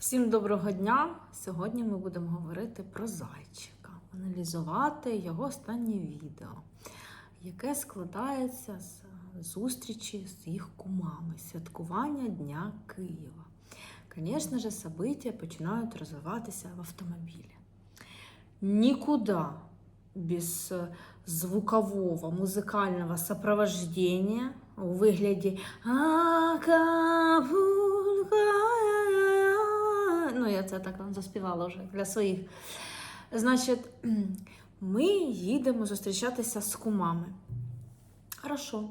Всім доброго дня! Сьогодні ми будемо говорити про зайчика, аналізувати його останнє відео, яке складається з зустрічі з їх кумами, святкування Дня Києва. Звісно ж, события починають розвиватися в автомобілі. Нікуди без звукового музикального сопровождения у вигляді Акапулько. Ну, я це так вам заспівала вже для своїх. Значить, ми їдемо зустрічатися з кумами. Хорошо.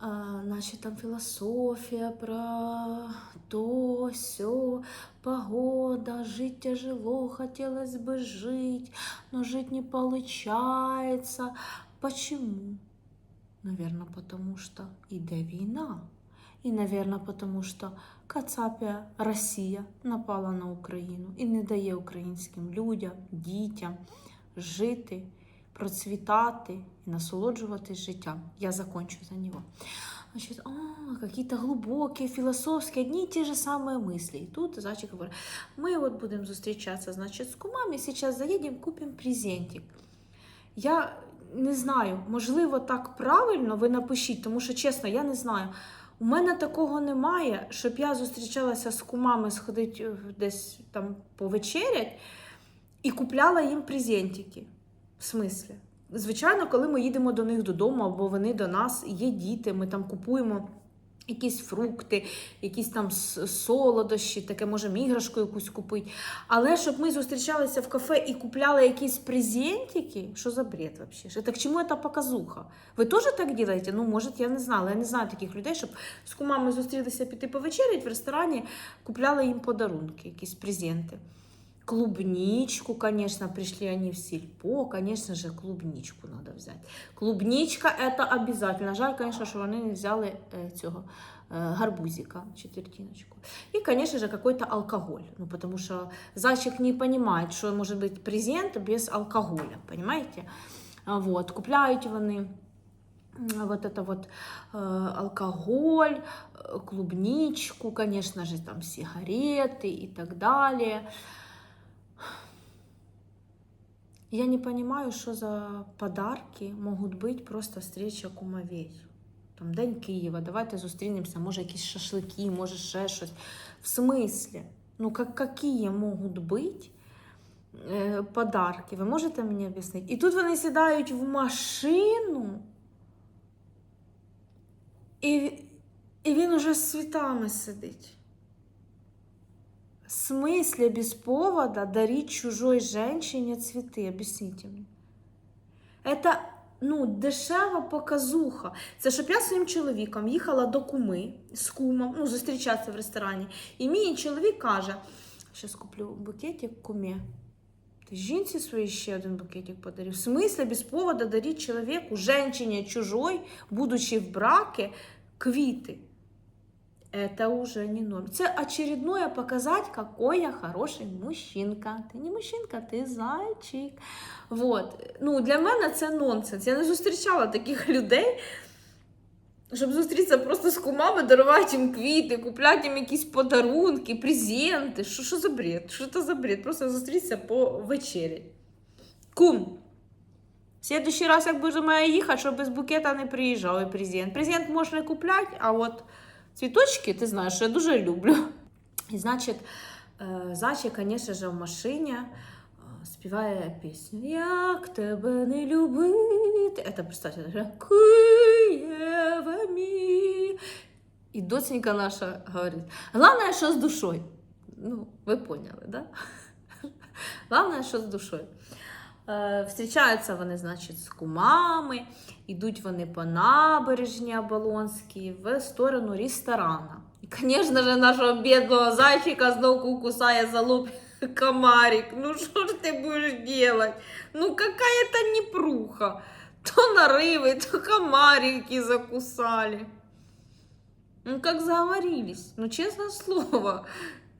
А, значить, там філософія про то, сьо, погода, жить тяжело, хотелось бы жить, но жить не получается. Почему? Наверное, потому что іде війна. І, наверное, потому що Кацапія Росія напала на Україну і не дає українським людям, дітям жити, процвітати і насолоджуватись життям. Я закончу за нього. Значит, а, какие-то глубокие, философские, одни и те же самые мысли. И тут зайчик говорит, мы вот будем встречаться, значит, с кумами, сейчас заедем, купим презентик. Я не знаю, можливо, так правильно ви напишіть, тому що, чесно, я не знаю. У мене такого немає, щоб я зустрічалася з кумами, сходить десь там повечерять і купляла їм презентики. В смислі? Звичайно, коли ми їдемо до них додому, або вони до нас, є діти, ми там купуємо якісь фрукти, якісь там солодощі, таке можемо іграшку якусь купити. Але щоб ми зустрічалися в кафе і купляли якісь презентики, що за бред вообще? Так чому це показуха? Ви теж так робите? Ну, може, я не знала. Я не знаю таких людей, щоб з кумами зустрілися піти повечерять в ресторані, купляли їм подарунки, якісь презенти. Клубничку, конечно, пришли они в сельпо, конечно же, клубничку надо взять. Клубничка это обязательно. Жаль, конечно, що вони не взяли е, цього е, гарбузика, четвертиночку. И, конечно же, какой-то алкоголь. Ну, потому что зайчик не понимает, что может быть презент без алкоголя, понимаете? А Вот, купляють вони м, вот это вот э, алкоголь, э, клубничку, конечно же, там сигареты и так далее. Я не понимаю, что за подарки могут быть просто встреча кумовей. Там День Києва, давайте зустрінемося, може якісь шашлики, може ще щось. В смислі? Ну, как, какие можуть бути е, подарки? Ви можете мені об'яснити? І тут вони сідають в машину, і, і він уже з світами сидить В смысле без повода дарить чужой женщине цветы? Объясните мне. Это ну, дешева показуха. Це щоб я своїм чоловіком їхала до куми з кумом, ну, зустрічатися в ресторані. І мій чоловік каже: зараз куплю букетик кумі. Ти жінці своїй ще один букетик подарив. В смысле без повода дарить чоловіку, женщине чужой, будучи в браке, квіти. Это уже не норм. Це очередное показать, какой я хороший мужчинка. Ти не мужчинка, ти зайчик. Вот. Ну, для мене це нонсенс. Я не зустрічала таких людей, щоб зустрітися просто з кумами, дарувати їм квіти, купляти їм якісь подарунки, презенти. Що, що за бред? Що це за бред? Просто зустрітися по вечері. Кум. В следующий раз, як будемо їхати, щоб без букета не приїжджав і презент. Презент можна купляти, а от цвіточки, ти знаєш, я дуже люблю. І значить, е, Зайчик, звісно ж, в машині е, співає пісню Як тебе не любити. Це, представте, Києва мій. І доценька наша говорить, головне, що з душою. Ну, ви поняли, да? Головне, що з душою. Е, Встрічаються вони, значить, з кумами, йдуть вони по набережні Оболонській в сторону ресторана. І, звісно ж, нашого бідного зайчика знову кусає за лоб комарик. Ну що ж ти будеш робити? Ну какая-то непруха. То нариви, то комарики закусали. Ну, как заговорились. Ну, честное слово.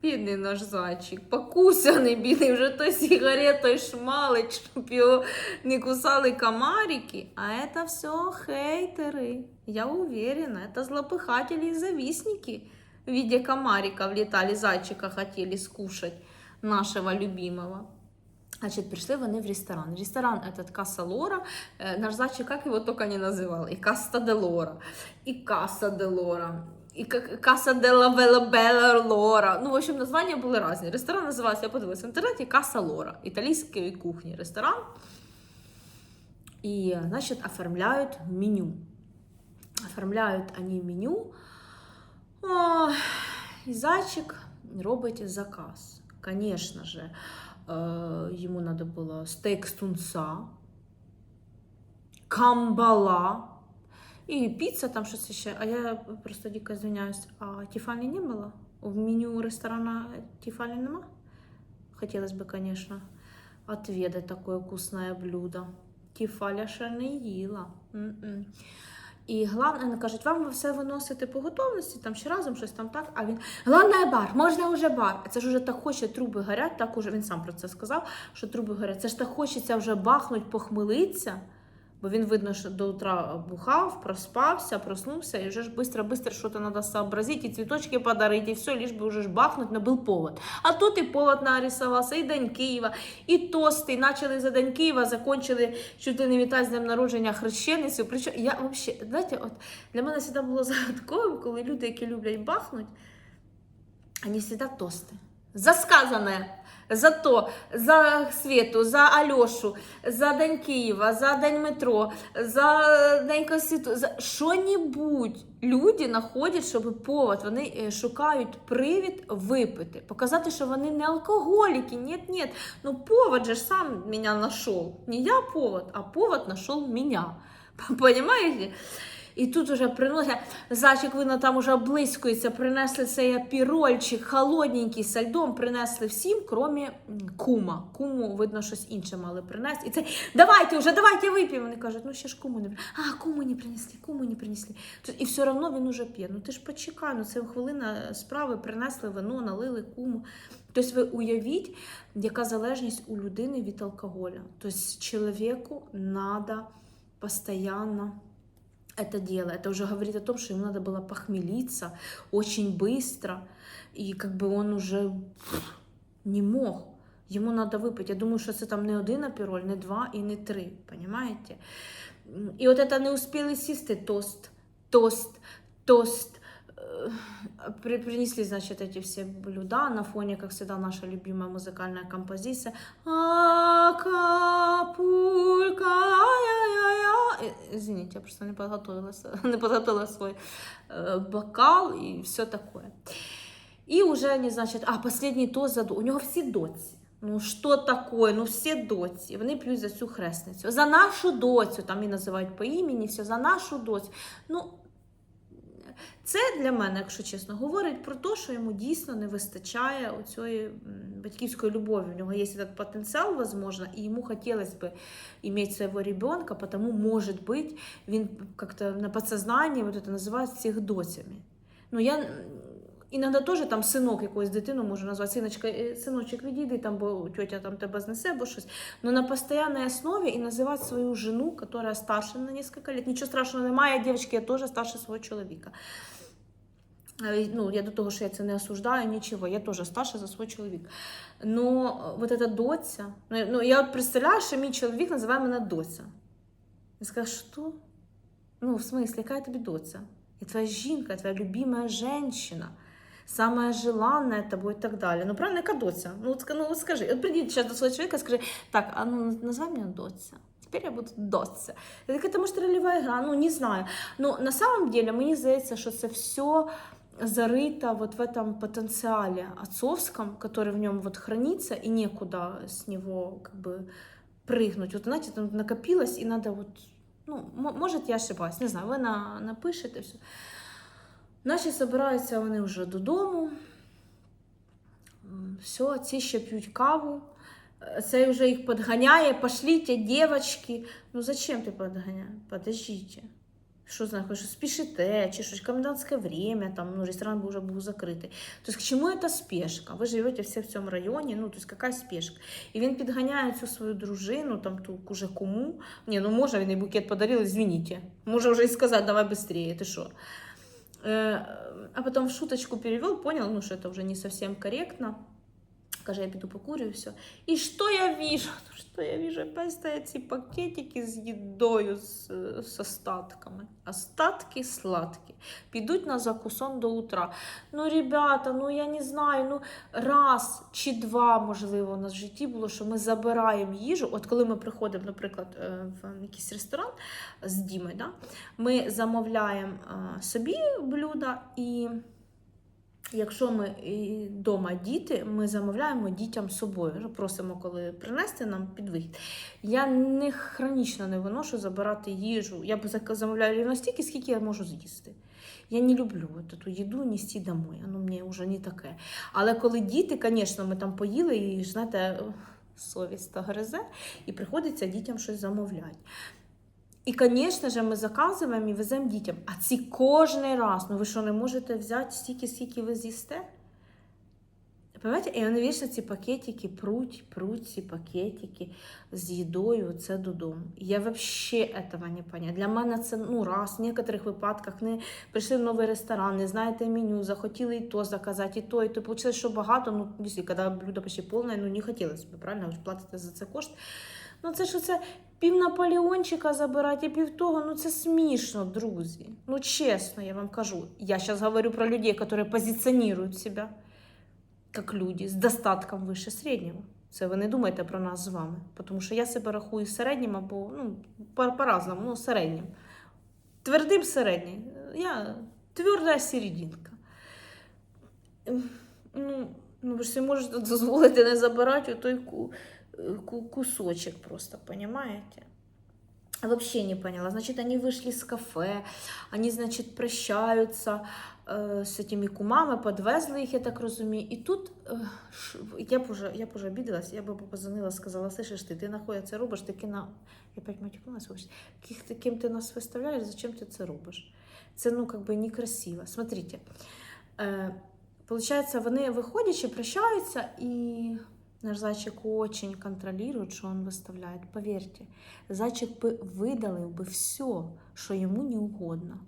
Бідний наш зайчик, покусаний, бідний, вже той сигаретою шмалить, щоб його не кусали комарики. А это все хейтеры. Я уверена, это злопыхатели и завистники в виде комарика влетали, зайчика хотели скушать нашего любимого. Значит, пришли вони в ресторан. Ресторан этот Касса Лора. Наш зайчик, как его только не называл. И Каста де Лора, и Касса де Лора, и как- Касса де ла Белла Белла Лора. Ну, в общем, названия были разные. Ресторан назывался, я подивилась в интернете, Касса Лора. Итальянской кухни ресторан. И, значит, оформляют меню. Оформляют они меню. О, и зайчик робить заказ. Конечно же, э, ему надо было стейк с тунца, камбала и пицца, там щось ще. А я просто дико извиняюсь, а Тифани не было? В меню ресторана Тифани нема? Хотелось бы, конечно, отведать такое вкусное блюдо. Тіфаля ще не їла. М-м. І головне, вони кажуть, вам все виносите по готовності, там ще разом щось там так. А він головне бар, можна вже бар. Це ж уже так хоче, труби горять, так уже він сам про це сказав, що труби горять. Це ж так хочеться вже бахнуть, похмелитися. Бо він видно, що до утра бухав, проспався, проснувся, і вже ж быстро-быстро що то треба сообразити, і цвіточки подарити, і все, лиш би вже ж бахнуть, но був повод. А тут і повод нарисувався, і День Києва, і тости, і почали за День Києва, закончили ли не вітати з днем народження хрещеницю. Причому я взагалі, знаєте, от для мене завжди було загадковим, коли люди, які люблять бахнуть, вони завжди тости. За сказане. За то, за Світу, за Альошу, за День Києва, за День метро, за День Конститу, за що-небудь люди знаходять, щоб повод. Вони е, шукають привід випити, показати, що вони не алкоголіки. Ні, ні. Ну повод же ж сам мене знайшов. Не я повод, а повод знайшов мене. Понимаете? І тут уже приносять, зайчик видно, там уже блискується, принесли цей апірольчик, холодненький со льдом, принесли всім, крім кума. Куму, видно, щось інше мали принести. І це давайте вже, давайте вип'ємо. Вони кажуть, ну ще ж куму не принесли. А, куму не принесли, куму не принесли. І все одно він уже п'є. Ну ти ж почекай, ну це хвилина справи, принесли вино, налили куму. Тобто ви уявіть, яка залежність у людини від алкоголя. Тобто чоловіку треба постійно это дело. Это уже говорит о том, что ему надо было похмелиться очень быстро. И как бы он уже пф, не мог. Йому треба випити. Я думаю, що це там не один апіроль, не два і не три. Понимаете? М, І от це не успіли сісти тост, тост, тост. Э, при- Принесли, значит, эти все блюда на фоне, как всегда, наша любимая музыкальная композиция. Акапулька, ай-яй-яй-яй. Э, Извините, я просто не подготовила, с- не подготовила свой э, бокал и все такое. И уже они, значит, а, последний тост за... до- У нього всі доці. Ну, що таке? Ну, всі доці. Вони п'ють за цю хресницю. За нашу доцю, там її називають по імені, все, за нашу доцю. Ну, це для мене, якщо чесно, говорить про те, що йому дійсно не вистачає оцієї м, батьківської любові. У нього є этот потенціал, возможно, і йому хотілося б иметь своего ребенка, потому, может быть, він как-то на подсознании вот это називають всіх доцями. Ну, я м, іноді теж там синок якоїсь дитину можу назвати, синочка, е, синочок, відійди, там, бо тетя там тебе знесе, або щось. Но на постоянной основе і називати свою жену, которая старше на несколько лет. Нічого страшного немає, дівчатки, я теж старше свого чоловіка. Е, Ну, я до того, що я це не осуждаю, нічого. Я теж старша за свій чоловік. Ну, е, вот эта доця. Ну, ну, я от представляю, що мій чоловік називає мене доця. Я скажу, що? Ну, в смысле, яка тобі доця? Я твоя жінка, я твоя любимая женщина. Самая желанная тобой и так далее. Ну, правильно, яка доця? Ну, от, ска- ну, от скажи, от приди сейчас до свого чоловіка, скажи, так, а ну, называй меня доця. Теперь я буду доця. Я така, это может ролевая игра, ну, не знаю. Ну, на самом деле, мені здається, що це все зарыто вот в этом потенциале отцовском, который в нем вот хранится, и некуда с него как бы прыгнуть. Вот, знаете, там накопилось, и надо вот, ну, м- может, я ошибаюсь, не знаю, ви на, напишете все. Наші збираються вони вже додому. Все, ці ще п'ють каву. Е, Цей вже їх підганяє. Пошліть, дівчатки. Ну зачем ти підганяєш? Подождіть. Що знаю, що спішите, чи щось комендантське время, там, ну, ресторан вже був закритий. Тобто, к чому эта спешка? Ви живете всі в цьому районі, ну, тобто, яка спешка? І він підганяє цю свою дружину, там, ту уже кому. Ні, ну може, він і букет подарив, извините. Може вже і сказати, давай швидше, ти що? Э, а потом в шуточку перевел, понял, ну, что это уже не совсем корректно. Каже, я піду покурю і все. І що я вижу? Ну, Що я вижу? Опять ці пакетики з їдою, з, з остатками. Остатки сладкі. Підуть на закусон до утра. Ну, ребята, ну я не знаю, ну раз чи два, можливо, у нас в житті було, що ми забираємо їжу. От коли ми приходимо, наприклад, е, в якийсь ресторан з Дімою, да? ми замовляємо е, собі блюда і. Якщо ми вдома діти, ми замовляємо дітям з собою. Ну, Просимо, коли принести нам під вихід. Я не хронічно не виношу забирати їжу. Я б замовляю рівно стільки, скільки я можу з'їсти. Я не люблю ту їду нести домой. Воно мені вже не таке. Але коли діти, звісно, ми там поїли і знаєте, совість та гризе, і приходиться дітям щось замовляти. І, звісно ж, ми заказуємо і веземо дітям. А ці кожен раз, ну ви що, не можете взяти стільки, скільки ви з'їсте? Понимаете? І вони вічно ці пакетики пруть, пруть ці пакетики з їдою це додому. Я взагалі этого не поняла. Для мене це ну раз, в некоторих випадках не прийшли в новий ресторан, не знаєте меню, захотіли і то заказати, і то, і то. Получилось, що багато, ну, коли блюдо почти повне, ну не хотілося б, правильно? Ви платите за це кошт. Ну це що це пів Наполеончика забирати, і пів того, ну це смішно, друзі. Ну чесно, я вам кажу. Я зараз говорю про людей, які позиціонують себе як люди з достатком вище середнього. Це ви не думайте про нас з вами, тому що я себе рахую середнім або ну, по- по-разному, ну, середнім. Твердим середній. Я тверда серединка. Ну, ну, ви ж можете дозволити не забирати той ку- кусочек просто, понимаете? Вообще не поняла. Значит, они вышли с кафе, они, значит, прощаются э, с этими кумами, подвезли їх, я так розумію. І тут е, ш- я б уже, я б уже обідалась, я б позвонила, сказала, слышиш ти, ти нахуя це робиш, ти кина... Я опять матюкнулась, вибачте. Ких ти, ким ти нас виставляєш, зачем ти це робиш? Це, ну, как бы некрасиво. Смотрите, е, получается, вони виходячи, прощаються, і наш зайчик очень контролирует, що він виставляє. Поверьте, зайчик би видалив би все, що йому не угодно.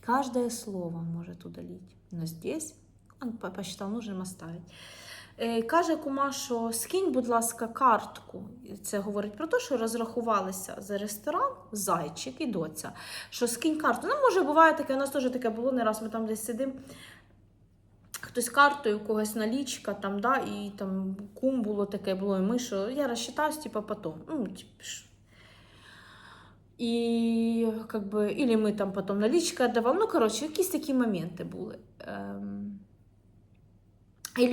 Каждое слово может удалить. Но здесь он посчитал нужным оставить. Е, Каже кума, що скинь, будь ласка, картку. Це говорить про те, що розрахувалися за ресторан, зайчик і доця. Що скинь карту. Ну, може, буває таке, у нас теж таке було не раз, ми там десь сидимо. Хтось картою, когось налічка, там, да, і там кум було таке, було, і ми, що я розчитаюсь, типа, потом. Ну, типа, ш- І как бы, или ми там потім налічка отдавали. Ну, коротше, якісь такі моменти були. Ем...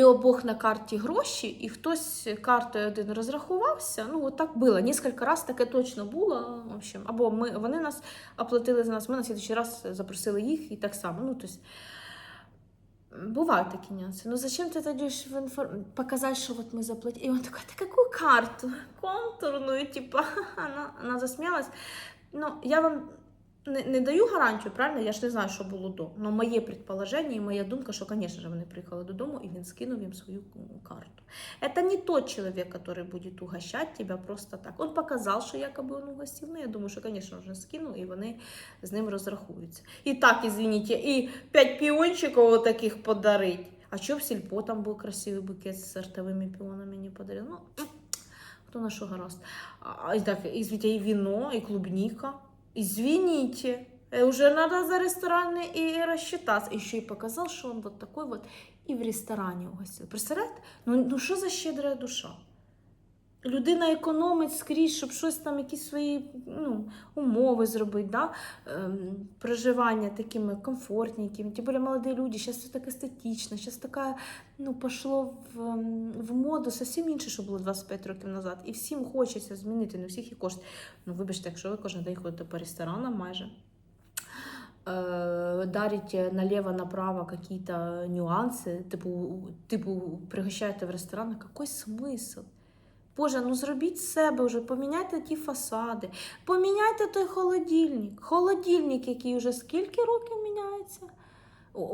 Обох на карті гроші, і хтось картою один розрахувався. Ну, от так було. Несколько раз таке точно було. В общем, або ми, вони нас оплатили за нас, ми на слідчий раз запросили їх і так само. Ну, тобто, бувають такі нюанси. Ну, зачем ти тоді ж в інформ? показати, що от ми заплатили? І вона така: та яку карту? Контурну, типа, вона, вона засміялась. Ну, я вам не, не даю гарантію, правильно? Я ж не знаю, що було до. Но моє предположення і моя думка, що, звісно ж, вони приїхали додому і він скинув їм свою карту. Это не тот человек, который будет угощать тебя просто так. Он показал, що якоби он угостив. Ну, я думаю, що, звісно, вже скинув, і вони з ним розрахуються. І так, извините, і п'ять піончиків таких подарить. А що в сільпо там був красивий букет з сортовими піонами не подарили? Ну, хто на що гаразд. І так, извините, і вино, і клубника. Извините, э, уже надо за рестораны и рассчитаться. Еще и показал, что он вот такой вот и в ресторане угостил. Представляете? Ну, ну что за щедрая душа? Людина економить скрізь, щоб щось там, якісь свої ну, умови зробити, да? ем, проживання такими комфортненькими. Тим більше молоді люди, зараз все так естетично, зараз таке ну, пішло в, ем, в моду зовсім інше, що було 25 років назад. І всім хочеться змінити, не всіх і кошт. Ну, вибачте, якщо ви кожен день ходите по ресторанам майже. э, дарите налево-направо какие-то нюансы, типу, типу пригощаєте в ресторан, какой смисл? Боже, ну зробіть себе вже, поміняйте ті фасади, поміняйте той холодильник. Холодильник, який вже скільки років міняється,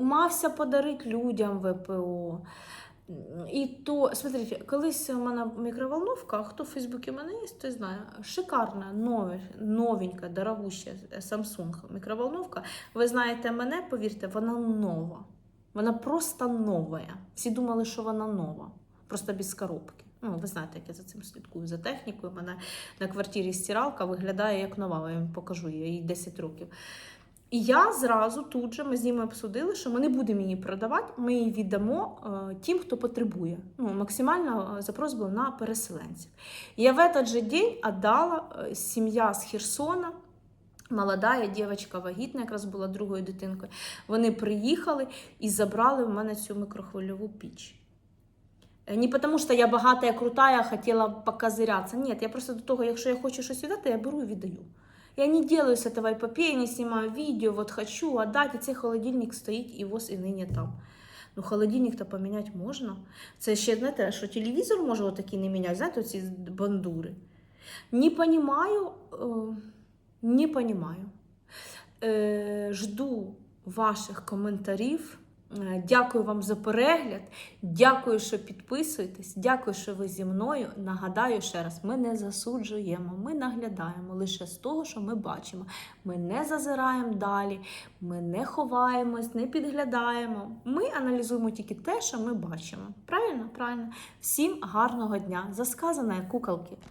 мався подарити людям ВПО. І то, смотрите, колись у мене мікроволновка, хто в Фейсбуці в мене є, той знає. Шикарна, нове, новенька, дорогуща Samsung мікроволновка. Ви знаєте мене, повірте, вона нова. Вона просто нова. Всі думали, що вона нова, просто без коробки. Ну, ви знаєте, як я за цим слідкую за технікою. У мене на квартирі стиралка виглядає як нова. Я вам покажу їй 10 років. І я зразу тут же ми з ними обсудили, що ми не будемо її продавати, ми її віддамо е, тим, хто потребує. Ну, максимально е, запрос був на переселенців. Я в этот же день віддала е, сім'я з Херсона. Молода дівчинка вагітна, якраз була другою дитинкою. Вони приїхали і забрали в мене цю микрохвильову піч. Е, Не тому, що я багата, я крута, я хотіла покозирятися. Ні, я просто до того, якщо я хочу щось віддати, я беру і віддаю. Я не делаю с этого эпопеи, не снимаю видео, вот хочу отдать, і цей холодильник стоїть і воз і нині там. Ну, холодильник-то поміняти можна. Це ще, знаєте, що телевізор може отакий не міняти, знаєте, ці бандури. Не понимаю, э, не понимаю. Э, жду ваших коментарів. Е, Дякую вам за перегляд. Дякую, що підписуєтесь. Дякую, що ви зі мною. Нагадаю ще раз: ми не засуджуємо, ми наглядаємо лише з того, що ми бачимо. Ми не зазираємо далі, ми не ховаємось, не підглядаємо. Ми аналізуємо тільки те, що ми бачимо. Правильно? Правильно. Всім гарного дня. Засказане куколки.